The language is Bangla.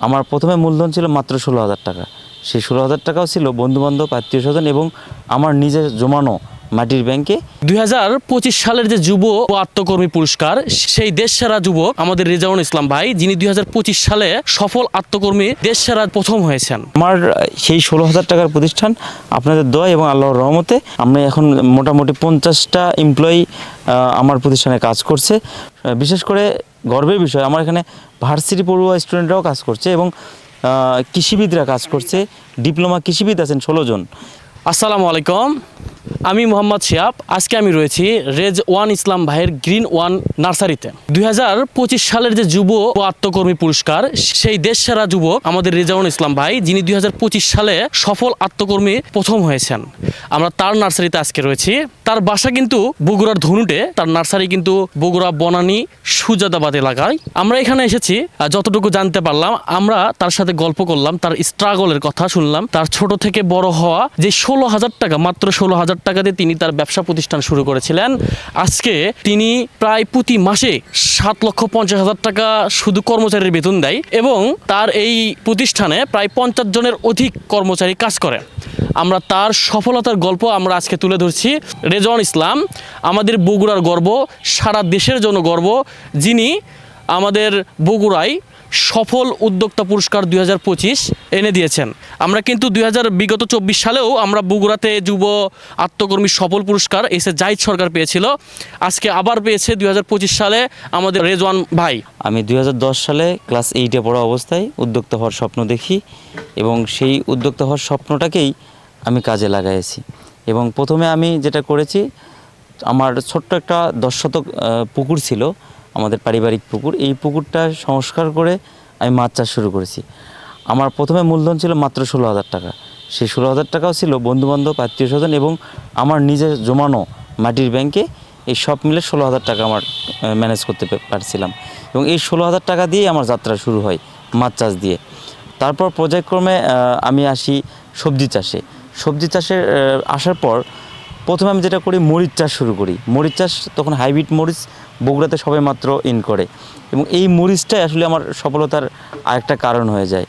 আমার প্রথমে মূলধন ছিল মাত্র ষোলো হাজার টাকা। সেই ষোলো হাজার টাকাও ছিল বন্ধুবান্ধব, আত্মীয় স্বজন এবং আমার নিজের জমানো মাটির ব্যাংকে। দুই হাজার পঁচিশ সালের যে যুব ও আত্মকর্মী পুরস্কার সেই দেশ সেরা যুবক আমাদের রেজাউল ইসলাম ভাই যিনি দুই হাজার পঁচিশ সালে সফল আত্মকর্মী দেশ সেরা প্রথম হয়েছেন। আমার সেই ষোলো হাজার টাকার প্রতিষ্ঠান আপনাদের দয়া এবং আল্লাহর রহমতে আমি এখন মোটামুটি পঞ্চাশটা এমপ্লয়ি আমার প্রতিষ্ঠানে কাজ করছে। বিশেষ করে গর্বের বিষয় আমার এখানে ভার্সিটি পড়ুয়া স্টুডেন্টরাও কাজ করছে এবং কৃষিবিদরা কাজ করছে। ডিপ্লোমা কৃষিবিদ আছেন ষোলো জন। আসসালামু আলাইকুম। আমি মোহাম্মদ শিয়াব, আজকে আমি রয়েছি রেজ ওয়ান ইসলাম ভাইয়ের গ্রিন ওয়ান নার্সারিতে। দুই হাজার পঁচিশ সালের যে যুব ও আত্মকর্মী পুরস্কার, সেই দেশ সেরা যুবক আমাদের রেজাউন ইসলাম ভাই, যিনি দুই হাজার পঁচিশ সালে সফল আত্মকর্মী প্রথম হয়েছেন। আমরা তার নার্সারিতে আজকে রয়েছি। তার বাসা কিন্তু বগুড়ার ধনুটে, তার নার্সারি কিন্তু বগুড়া বনানী সুজাদাবাদ এলাকায় আমরা এখানে এসেছি যতটুকু জানতে পারলাম, আমরা তার সাথে গল্প করলাম, তার স্ট্রাগলের কথা শুনলাম, তার ছোট থেকে বড় হওয়া যে ষোলো হাজার টাকা, মাত্র ষোলো হাজার টাকা দিয়ে তিনি তার ব্যবসা প্রতিষ্ঠান শুরু করেছিলেন। আজকে তিনি প্রায় প্রতি মাসে সাত লক্ষ পঞ্চাশ হাজার টাকা শুধু কর্মচারীর বেতন দেয় এবং তার এই প্রতিষ্ঠানে প্রায় পঞ্চাশ জনের অধিক কর্মচারী কাজ করে। আমরা তার সফলতার গল্প আমরা আজকে তুলে ধরছি। রেজওয়ান ইসলাম, আমাদের বগুড়ার গর্ব, সারা দেশের জন্য গর্ব। যিনি আমাদের বগুড়ায় সফল উদ্যোক্তা পুরস্কার দুই হাজার পঁচিশ এনে দিয়েছেন। আমরা কিন্তু দুই হাজার বিগত চব্বিশ সালেও আমরা বগুড়াতে যুব আত্মকর্মী সফল পুরস্কার এসে জাহিদ সরকার পেয়েছিল। আজকে আবার পেয়েছে দুই হাজার পঁচিশ সালে আমাদের রেজওয়ান ভাই। আমি দুই হাজার দশ সালে ক্লাস এইটে পড়া অবস্থায় উদ্যোক্তা হওয়ার স্বপ্ন দেখি এবং সেই উদ্যোক্তা হওয়ার স্বপ্নটাকেই আমি কাজে লাগাইছি। এবং প্রথমে আমি যেটা করেছি, আমার ছোট্ট একটা দশ শতক পুকুর ছিল। আমাদের পারিবারিক পুকুর। এই পুকুরটা সংস্কার করে আমি মাছ চাষ শুরু করেছি। আমার প্রথমে মূলধন ছিল মাত্র ষোলো হাজার টাকা। সেই ষোলো হাজার টাকাও ছিল বন্ধুবান্ধব, আত্মীয় স্বজন এবং আমার নিজের জমানো মাটির ব্যাংকে এই সব মিলে ষোলো হাজার টাকা আমার ম্যানেজ করতে পারছিলাম। এবং এই ষোলো হাজার টাকা দিয়েই আমার যাত্রা শুরু হয় মাছ চাষ দিয়ে। তারপর পর্যায়ক্রমে আমি আসি সবজি চাষে। সবজি চাষে আসার পর প্রথমে আমি যেটা করি, মরিচ চাষ শুরু করি। মরিচ চাষ তখন হাইব্রিড মরিচ বগুড়াতে সবে মাত্র ইন করে। এবং এই মরিচটাই আসলে আমার সফলতার আরেকটা কারণ হয়ে যায়।